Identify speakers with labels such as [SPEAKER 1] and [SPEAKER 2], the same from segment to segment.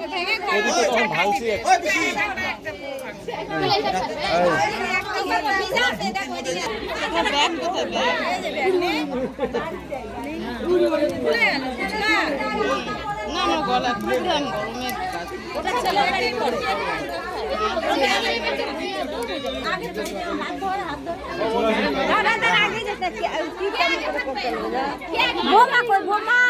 [SPEAKER 1] এদিকে তখন ভাঙছি
[SPEAKER 2] বোমা কই বোমা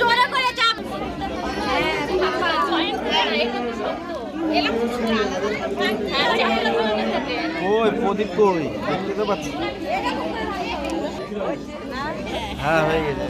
[SPEAKER 3] জোরে করে চাপ।
[SPEAKER 1] ওই প্রদীপ কই? দেখতে তো পাচ্ছি। হ্যাঁ হয়ে গেছে।